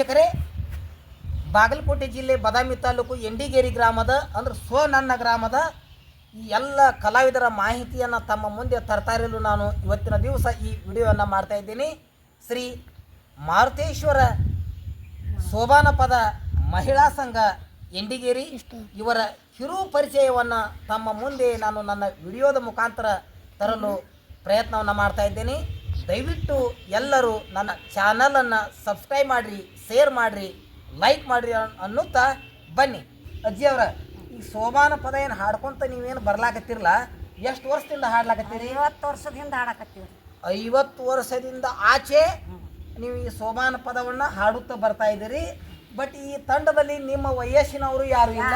ವೀಕ್ಷಕರೇ, ಬಾಗಲಕೋಟೆ ಜಿಲ್ಲೆ ಬಾದಾಮಿ ತಾಲೂಕು ಎಂಡಿಗೇರಿ ಗ್ರಾಮದ, ಅಂದ್ರೆ ಸ್ವ ನನ್ನ ಗ್ರಾಮದ ಈ ಎಲ್ಲ ಕಲಾವಿದರ ಮಾಹಿತಿಯನ್ನು ತಮ್ಮ ಮುಂದೆ ತರ್ತಾ ಇರಲು ನಾನು ಇವತ್ತಿನ ದಿವಸ ಈ ವಿಡಿಯೋವನ್ನು ಮಾಡ್ತಾ ಇದ್ದೀನಿ. ಶ್ರೀ ಮಾರುತೇಶ್ವರ ಸೋಬಾನ ಪದ ಮಹಿಳಾ ಸಂಘ ಎಂಡಿಗೇರಿ, ಇವರ ಕಿರು ಪರಿಚಯವನ್ನು ತಮ್ಮ ಮುಂದೆ ನಾನು ನನ್ನ ವಿಡಿಯೋದ ಮುಖಾಂತರ ತರಲು ಪ್ರಯತ್ನವನ್ನು ಮಾಡ್ತಾ ಇದ್ದೇನೆ. ದಯವಿಟ್ಟು ಎಲ್ಲರೂ ನನ್ನ ಚಾನಲನ್ನು ಸಬ್ಸ್ಕ್ರೈಬ್ ಮಾಡಿರಿ ಶೇರ್ ಮಾಡಿರಿ ಲೈಕ್ ಮಾಡಿರಿ ಅನ್- ಅನ್ನುತ್ತಾ ಬನ್ನಿ. ಅಜ್ಜಿಯವರ ಈ ಸೋಮಾನ ಪದ ಏನು ಹಾಡ್ಕೊಂತ ನೀವೇನು ಬರ್ಲಾಕತ್ತಿರಲ್ಲ ಎಷ್ಟು ವರ್ಷದಿಂದ ಹಾಡ್ಲಾಕತ್ತೀರಿ? ಐವತ್ತು ವರ್ಷದಿಂದ ಹಾಡಕತ್ತೀವಿ ಐವತ್ತು ವರ್ಷದಿಂದ ಆಚೆ ನೀವು ಈ ಸೋಮಾನ ಪದವನ್ನು ಹಾಡುತ್ತಾ ಬರ್ತಾ ಇದ್ದೀರಿ. ಬಟ್ ಈ ತಂಡದಲ್ಲಿ ನಿಮ್ಮ ವಯಸ್ಸಿನವರು ಯಾರು ಇಲ್ಲ?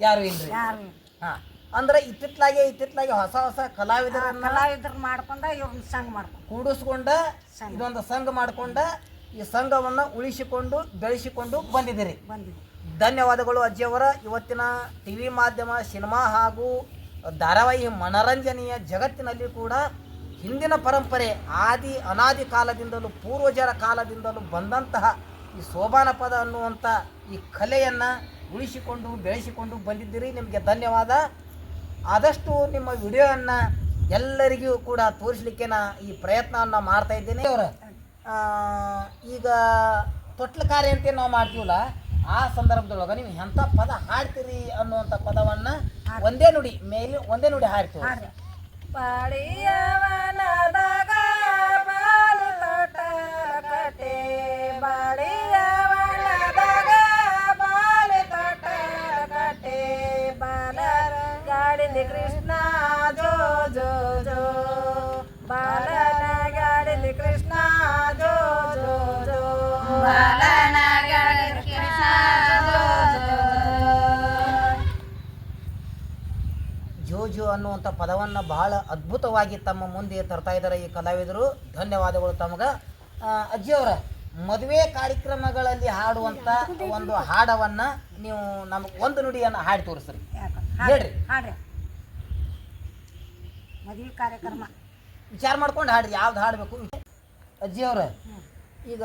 ಯಾರು ಇಲ್ಲ. ಹಾ. ಅಂದ್ರೆ ಇತ್ತಿತ್ಲಾಗೆ ಇತ್ತಿತ್ಲಾಗೆ ಹೊಸ ಹೊಸ ಕಲಾವಿದರನ್ನ ಕಲಾವಿದ್ರು ಮಾಡ್ಕೊಂಡ ಇವ್ರನ್ನ ಸಂಘ ಮಾಡ್ಕೊಂಡು. ಕೂಡಿಸ್ಕೊಂಡ ಇದೊಂದು ಸಂಘ ಮಾಡ್ಕೊಂಡ ಈ ಸಂಘವನ್ನ ಉಳಿಸಿಕೊಂಡು ಬೆಳೆಸಿಕೊಂಡು ಬಂದಿದ್ದೀರಿ. ಬಂದಿದ್ವಿ ಧನ್ಯವಾದಗಳು ಅಜ್ಜಿಯವರ. ಇವತ್ತಿನ ಟಿವಿ ಮಾಧ್ಯಮ ಸಿನಿಮಾ ಹಾಗೂ ಧಾರಾವಾಹಿ ಮನರಂಜನೆಯ ಜಗತ್ತಿನಲ್ಲಿ ಕೂಡ ಹಿಂದಿನ ಪರಂಪರೆ ಆದಿ ಅನಾದಿ ಕಾಲದಿಂದಲೂ ಪೂರ್ವಜರ ಕಾಲದಿಂದಲೂ ಬಂದಂತಹ ಈ ಸೋಬಾನ ಪದ ಅನ್ನುವಂಥ ಈ ಕಲೆಯನ್ನು ಉಳಿಸಿಕೊಂಡು ಬೆಳೆಸಿಕೊಂಡು ಬಂದಿದ್ದೀರಿ. ನಿಮಗೆ ಧನ್ಯವಾದ. ಆದಷ್ಟು ನಿಮ್ಮ ವಿಡಿಯೋವನ್ನು ಎಲ್ಲರಿಗೂ ಕೂಡ ತೋರಿಸಲಿಕ್ಕೆ ನಾ ಈ ಪ್ರಯತ್ನವನ್ನು ಮಾಡ್ತಾ ಇದ್ದೇನೆ. ಅವರು ಈಗ ತೊಟ್ಲ ಕಾರ್ಯ ಅಂತ ನಾವು ಮಾಡ್ತೀವಲ್ಲ ಆ ಸಂದರ್ಭದೊಳಗೆ ನೀವು ಎಂಥ ಪದ ಹಾಡ್ತೀರಿ ಅನ್ನುವಂಥ ಪದವನ್ನು ಒಂದೇ ನುಡಿ ಮೇಲೆ ಒಂದೇ ನುಡಿ ಹಾಡ್ತೀವಿ. ಬಾಳಿಯವನದಾಗ ತೋಟ ಕಟೆ ಗಾಡಿಲಿ ಕೃಷ್ಣ ಜೋ ಜೋ ಜೋ. ಬಾಲನ ಗಾಡಿಲಿ ಕೃಷ್ಣ ಜೋ ಜೋ ಜೋ. ಬಾಲನ ಗಾಡಿಲಿ ಕೃಷ್ಣ ಜೋ ಅನ್ನುವಂಥ ಪದವನ್ನು ಬಹಳ ಅದ್ಭುತವಾಗಿ ತಮ್ಮ ಮುಂದೆ ತರ್ತಾ ಇದ್ದಾರೆ ಈ ಕಲಾವಿದರು. ಧನ್ಯವಾದಗಳು ತಮಗೆ. ಅಜ್ಜಿಯವರ ಮದುವೆ ಕಾರ್ಯಕ್ರಮಗಳಲ್ಲಿ ಹಾಡುವಂಥ ಒಂದು ಹಾಡವನ್ನು ನೀವು ನಮಗೆ ಒಂದು ನುಡಿಯನ್ನು ಹಾಡಿ ತೋರಿಸ್ರಿ. ಹೇಳ್ರಿ. ಮದುವೆ ಕಾರ್ಯಕ್ರಮ. ವಿಚಾರ ಮಾಡ್ಕೊಂಡು ಹಾಡ್ರಿ ಯಾವ್ದು ಹಾಡಬೇಕು? ಅಜ್ಜಿಯವ್ರ ಈಗ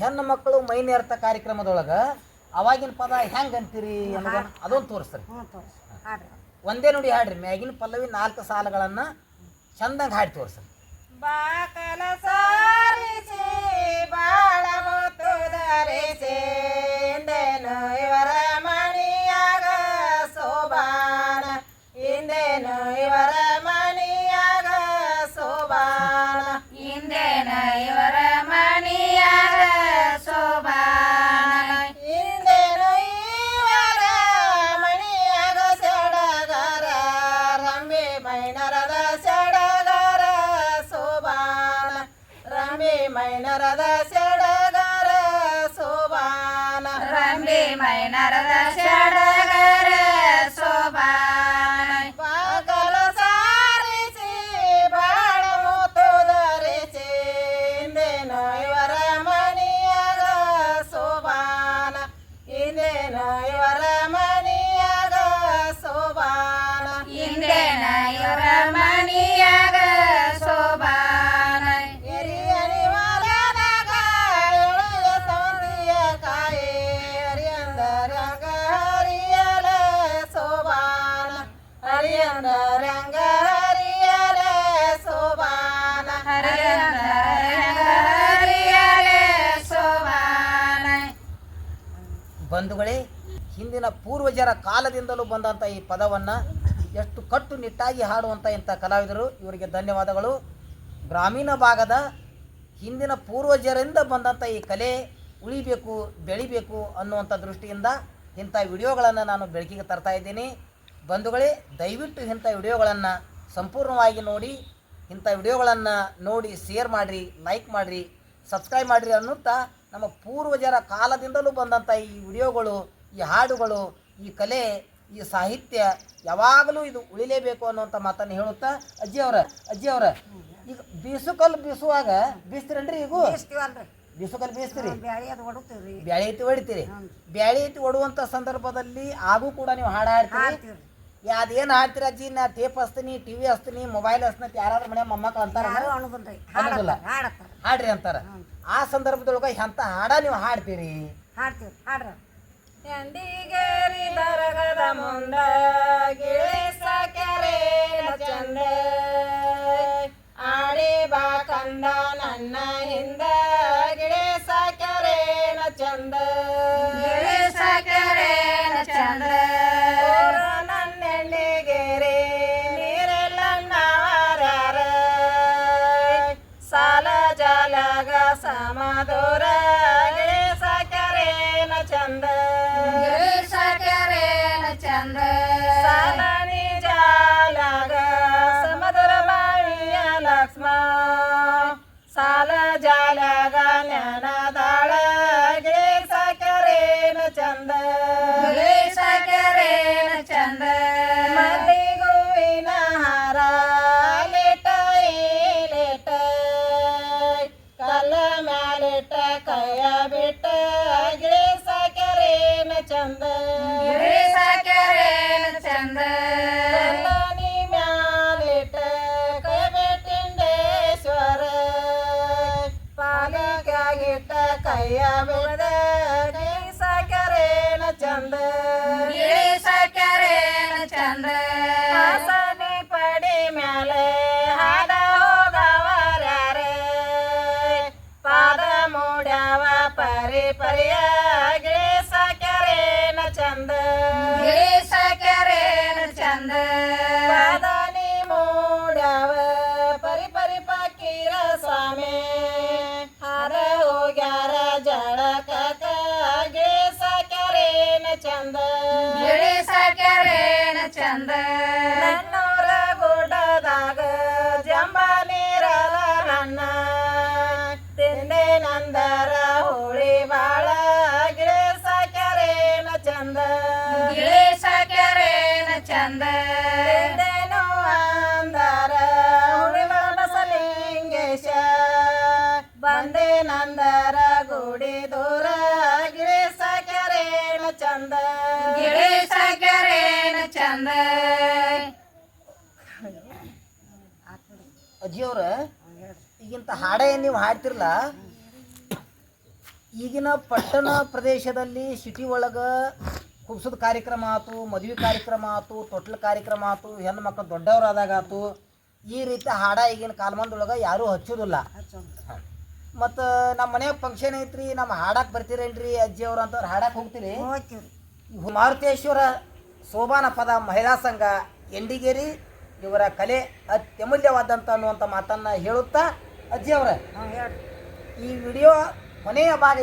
ಹೆಣ್ಣು ಮಕ್ಕಳು ಮೈ ನೇರ್ತ ಕಾರ್ಯಕ್ರಮದೊಳಗೆ ಅವಾಗಿನ ಪದ ಹೆಂಗೆ ಅಂತೀರಿ ಅನ್ನೋದನ್ನ ಅದೊಂದು ತೋರಿಸ್ರಿ ಹ್ಞೂ ತೋರಿಸಿ. ಹಾಡ್ರಿ. ಒಂದೇ ನುಡಿ ಹಾಡ್ರಿ ಮ್ಯಾಗಿನ ಪಲ್ಲವಿ ನಾಲ್ಕು ಸಾಲುಗಳನ್ನು ಚಂದಂಗ ಹಾಡಿ ತೋರಿಸ್ರಿ. ಬಾಕಲ ಸಾರಿಸಿ ಬಾಳ ಮುತ್ತು ಧರಿಸಿ ಇವರ शडगर सोवाे मयन ಬಂಧುಗಳೇ, ಹಿಂದಿನ ಪೂರ್ವಜರ ಕಾಲದಿಂದಲೂ ಬಂದಂಥ ಈ ಪದವನ್ನು ಎಷ್ಟು ಕಟ್ಟುನಿಟ್ಟಾಗಿ ಹಾಡುವಂಥ ಇಂಥ ಕಲಾವಿದರು. ಇವರಿಗೆ ಧನ್ಯವಾದಗಳು. ಗ್ರಾಮೀಣ ಭಾಗದ ಹಿಂದಿನ ಪೂರ್ವಜರಿಂದ ಬಂದಂಥ ಈ ಕಲೆ ಉಳಿಬೇಕು, ಬೆಳಿಬೇಕು ಅನ್ನುವಂಥ ದೃಷ್ಟಿಯಿಂದ ಇಂಥ ವಿಡಿಯೋಗಳನ್ನು ನಾನು ಬೆಳಕಿಗೆ ತರ್ತಾ ಇದ್ದೀನಿ. ಬಂಧುಗಳೇ, ದಯವಿಟ್ಟು ಇಂಥ ವಿಡಿಯೋಗಳನ್ನು ಸಂಪೂರ್ಣವಾಗಿ ನೋಡಿ, ಇಂಥ ವಿಡಿಯೋಗಳನ್ನು ನೋಡಿ ಶೇರ್ ಮಾಡಿರಿ ಲೈಕ್ ಮಾಡಿರಿ ಸಬ್ಸ್ಕ್ರೈಬ್ ಮಾಡಿರಿ ಅನ್ನುತ್ತಾ ನಮ್ಮ ಪೂರ್ವಜರ ಕಾಲದಿಂದಲೂ ಬಂದಂಥ ಈ ವಿಡಿಯೋಗಳು ಈ ಹಾಡುಗಳು ಈ ಕಲೆ ಈ ಸಾಹಿತ್ಯ ಯಾವಾಗಲೂ ಇದು ಉಳಿಲೇಬೇಕು ಅನ್ನುವಂಥ ಮಾತನ್ನು ಹೇಳುತ್ತಾ ಅಜ್ಜಿ ಅವರ ಅಜ್ಜಿ ಅವರ ಈಗ ಬೀಸುಕಲ್ ಬೀಸುವಾಗ ಬೀಸ್ತೀರನ್ರಿ ಈಗ? ಬೀಸುಕಲ್ ಬೀಸ್ತೀರಿ? ಬ್ಯಾಳಿ ಐತಿ ಹೊಡಿತೀರಿ. ಬ್ಯಾಳಿ ಐತಿ ಹೊಡುವಂಥ ಸಂದರ್ಭದಲ್ಲಿ ಆಗೂ ಕೂಡ ನೀವು ಹಾಡು ಹಾಡ್ತೀರಿ. ಅದೇನು ಹಾಡ್ತೀರ ಅಜ್ಜಿ? ನಾ ಟೇಪ್ ಹಸ್ತೀನಿ ಟಿ ವಿ ಹಚ್ತೀನಿ ಮೊಬೈಲ್ ಹಚ್ತೀನಿ ಯಾರಾದ್ರೂ ಮನೆ ಮೊಮ್ಮಕ್ಕಳು ಅಂತಾರ ಅನ್ನೋದಿಲ್ಲ. ಹಾಡ್ರಿ ಅಂತಾರ. ಆ ಸಂದರ್ಭದೊಳಗ ಎಂತ ಹಾಡ ನೀವು ಹಾಡ್ತೀರಿ? ಹಾಡ್ತೀವಿ ಹಾಡ್ರಿ. ಎಂಡಿಗೇರಿ ದರಗದ ಮುಂದ ಗಿಳಿಸ ಕೆರೆನ ಚಂದ. ಆಡಿ ಬಾ ಕಂದ ನನ್ನ ಹಿಂದ ಗಿಳಿಸ ಕೆರೆನ ಚಂದ. ಕೈಯ ಬಿಟ್ಟ ಗಿಳಿಸ ಕೆರೆನ ಚಂದ. ಚಂದ. ಅಜ್ಜಿಯವ್ರ ಈಗಿಂತ ಹಾಡೇ ನೀವು ಹಾಡ್ತಿರಲ್ಲ ಈಗಿನ ಪಟ್ಟಣ ಪ್ರದೇಶದಲ್ಲಿ ಸಿಟಿ ಒಳಗೆ ಕುಬ್ಸದ ಕಾರ್ಯಕ್ರಮ ಆತು ಮದುವೆ ಕಾರ್ಯಕ್ರಮ ಆತು ತೊಟ್ಲ ಕಾರ್ಯಕ್ರಮ ಆಯ್ತು ಹೆಣ್ಣು ಮಕ್ಕಳು ದೊಡ್ಡವರಾದಾಗ ಆಯ್ತು ಈ ರೀತಿ ಹಾಡ ಈಗಿನ ಕಾಲಮಾನದೊಳಗೆ ಯಾರೂ ಹಚ್ಚೋದಿಲ್ಲ. ಮತ್ತು ನಮ್ಮ ಮನೆಯಾಗ ಫಂಕ್ಷನ್ ಐತ್ರಿ ನಮ್ಮ ಹಾಡಕ್ಕೆ ಬರ್ತೀರೇನ್ರಿ ಅಜ್ಜಿ ಅವ್ರು ಅಂತವ್ರು ಹಾಡಕ್ಕೆ ಹೋಗ್ತೀರಿ? ಮಾರುತೇಶ್ವರ ಸೋಬಾನ ಪದ ಮಹಿಳಾ ಸಂಘ ಎಂಡಿಗೇರಿ ಇವರ ಕಲೆ ಅತ್ಯಮೂಲ್ಯವಾದಂಥ ಅನ್ನುವಂಥ ಮಾತನ್ನು ಹೇಳುತ್ತಾ ಅಜ್ಜಿಯವರ ಈ ವಿಡಿಯೋ ಕೊನೆಯ ಭಾಗ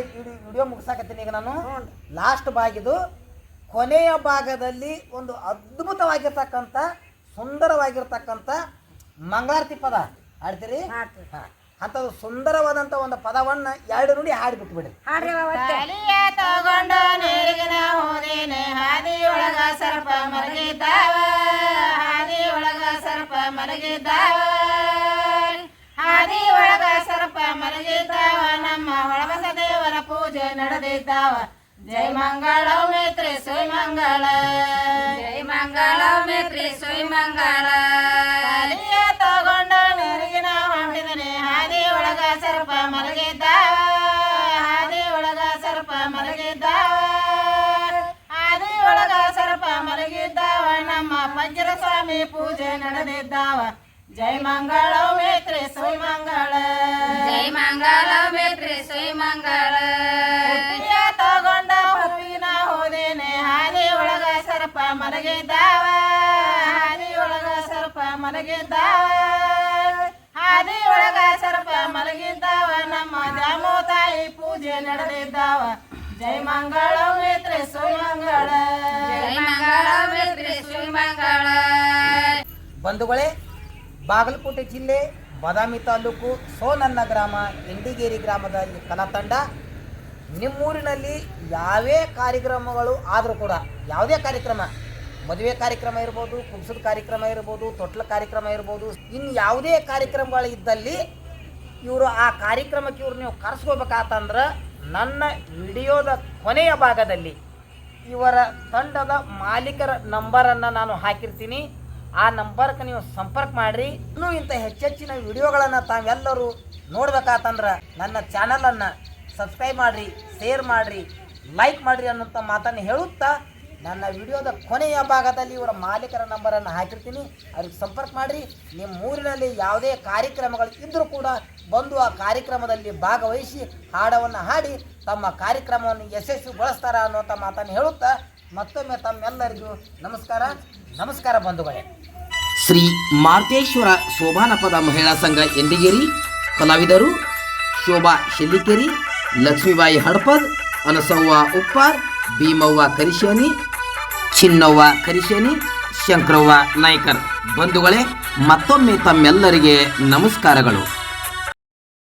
ವಿಡಿಯೋ ಮುಗಿಸಾಕತ್ತೀನಿ ಈಗ ನಾನು. ಲಾಸ್ಟ್ ಭಾಗಿದು ಕೊನೆಯ ಭಾಗದಲ್ಲಿ ಒಂದು ಅದ್ಭುತವಾಗಿರ್ತಕ್ಕಂಥ ಸುಂದರವಾಗಿರ್ತಕ್ಕಂಥ ಮಂಗಳಾರತಿ ಪದ. ಆಡ್ತೀರಿ ಹಾಂ. ಅಂಥದ್ದು ಸುಂದರವಾದಂಥ ಒಂದು ಪದವನ್ನು ಎರಡು ನುಡಿ ಹಾಡಿಬಿಟ್ಬಿಡ್ರಿ ಹಾಡ್ರಿ ಅವತ್ತೆ ತಲಿಯ ತಗೊಂಡ ನೀರಿಗಿನ ಹೋದೇನೆ ಹಾದಿ ಒಳಗ ಸರ್ಪ ಮಲಗಿದ್ದಾವ ಹಾದಿ ಒಳಗ ಸರ್ಪ ಮಲಗಿದ್ದಾವ. ಹಾದಿ ಒಳಗ ಸರ್ಪ ಮಲಗಿದ್ದಾವ ನಮ್ಮ ಹೊಳಬಸ ದೇವರ ಪೂಜೆ ನಡೆದಿದ್ದಾವ. ಜೈ ಮಂಗಳ ಮೇತ್ರಿ ಸುಯ್ ಮಂಗಳ. ಜೈ ಮಂಗಳ ಮೇತ್ರಿ ಸುಯ್ ಮಂಗಳ. ಜೈ ಮಂಗಳ ಮೇತ್ರೆ ಸುಯ್ ಮಂಗಳ. ಜೈ ಮಂಗಳ ಮೇತ್ರೆ ಸುಯ್ ಮಂಗಳ. ತಗೊಂಡ ಹೂವಿನ ಹೋದೇನೆ ಹಾದಿ ಒಳಗ ಸರ್ಪ ಮಲಗಿದ್ದಾವ ಹಾದಿ ಒಳಗ ಸರ್ಪ ಮಲಗಿದ್ದಾವ ಹಾದಿ ಒಳಗ ಸರ್ಪ ಮಲಗಿದ್ದಾವ ನಮ್ಮ ದಾಮೋ ತಾಯಿ ಪೂಜೆ ನಡೆದಿದ್ದಾವ ಜೈ ಮಂಗಳ ಮೇತ್ರಿ ಸುಮಂಗಳ ಜೈ ಮಂಗಳ ಮೇತ್ರಿ ಸುಯ್ ಮಂಗಳ. ಬಂಧುಗಳೇ ಬಾಗಲಕೋಟೆ ಜಿಲ್ಲೆ, ಬಾದಾಮಿ ತಾಲೂಕು ಸೋನನ್ನ ಗ್ರಾಮ, ಇಂಡಿಗೇರಿ ಗ್ರಾಮದ ಈ ಕಲಾ ತಂಡ. ನಿಮ್ಮೂರಿನಲ್ಲಿ ಯಾವೇ ಕಾರ್ಯಕ್ರಮಗಳು ಆದರೂ ಕೂಡ, ಯಾವುದೇ ಕಾರ್ಯಕ್ರಮ, ಮದುವೆ ಕಾರ್ಯಕ್ರಮ ಇರ್ಬೋದು, ಕುಂಸದ ಕಾರ್ಯಕ್ರಮ ಇರ್ಬೋದು, ತೊಟ್ಲ ಕಾರ್ಯಕ್ರಮ ಇರ್ಬೋದು ಇನ್ನು ಯಾವುದೇ ಕಾರ್ಯಕ್ರಮಗಳು ಇದ್ದಲ್ಲಿ ಇವರು ಆ ಕಾರ್ಯಕ್ರಮಕ್ಕೆ ಇವ್ರು ನೀವು ಕರೆಸ್ಕೋಬೇಕಾತಂದ್ರೆ ನನ್ನ ವಿಡಿಯೋದ ಕೊನೆಯ ಭಾಗದಲ್ಲಿ ಇವರ ತಂಡದ ಮಾಲೀಕರ ನಂಬರನ್ನು ನಾನು ಹಾಕಿರ್ತೀನಿ. ಆ ನಂಬರ್ಗೆ ನೀವು ಸಂಪರ್ಕ ಮಾಡಿರಿ. ಇನ್ನೂ ಇಂಥ ಹೆಚ್ಚೆಚ್ಚಿನ ವಿಡಿಯೋಗಳನ್ನು ತಾವೆಲ್ಲರೂ ನೋಡ್ಬೇಕಾತಂದ್ರೆ ನನ್ನ ಚಾನಲನ್ನು ಸಬ್ಸ್ಕ್ರೈಬ್ ಮಾಡಿರಿ, ಶೇರ್ ಮಾಡಿರಿ, ಲೈಕ್ ಮಾಡಿರಿ ಅನ್ನೋಂಥ ಮಾತನ್ನು ಹೇಳುತ್ತಾ ನನ್ನ ವಿಡಿಯೋದ ಕೊನೆಯ ಭಾಗದಲ್ಲಿ ಇವರ ಮಾಲೀಕರ ನಂಬರನ್ನು ಹಾಕಿರ್ತೀನಿ. ಅವ್ರಿಗೆ ಸಂಪರ್ಕ ಮಾಡಿರಿ. ನಿಮ್ಮ ಊರಿನಲ್ಲಿ ಯಾವುದೇ ಕಾರ್ಯಕ್ರಮಗಳು ಇದ್ದರೂ ಕೂಡ ಬಂದು ಆ ಕಾರ್ಯಕ್ರಮದಲ್ಲಿ ಭಾಗವಹಿಸಿ ಹಾಡವನ್ನು ಹಾಡಿ ತಮ್ಮ ಕಾರ್ಯಕ್ರಮವನ್ನು ಯಶಸ್ವಿಗೊಳಿಸ್ತಾರ ಅನ್ನುವಂಥ ಮಾತನ್ನು ಹೇಳುತ್ತಾ ಮತ್ತೊಮ್ಮೆ ತಮ್ಮೆಲ್ಲರಿಗೂ ನಮಸ್ಕಾರ. ನಮಸ್ಕಾರ ಬಂಧುಗಳೇ. ಶ್ರೀ ಮಾರ್ತೇಶ್ವರ ಶೋಭಾನಪದ ಮಹಿಳಾ ಸಂಘ ಎಂಡಿಗೇರಿ ಕಲಾವಿದರು ಶೋಭಾ ಶೆಲ್ಲಿಕೇರಿ, ಲಕ್ಷ್ಮೀಬಾಯಿ ಹಡಪದ್, ಅನಸವ್ವ ಉಪ್ಪಾರ್, ಭೀಮವ್ವ ಕರಿಶೇನಿ, ಚಿನ್ನವ್ವ ಕರಿಶೇನಿ, ಶಂಕರವ್ವ ನಾಯ್ಕರ್. ಬಂಧುಗಳೇ, ಮತ್ತೊಮ್ಮೆ ತಮ್ಮೆಲ್ಲರಿಗೆ ನಮಸ್ಕಾರಗಳು.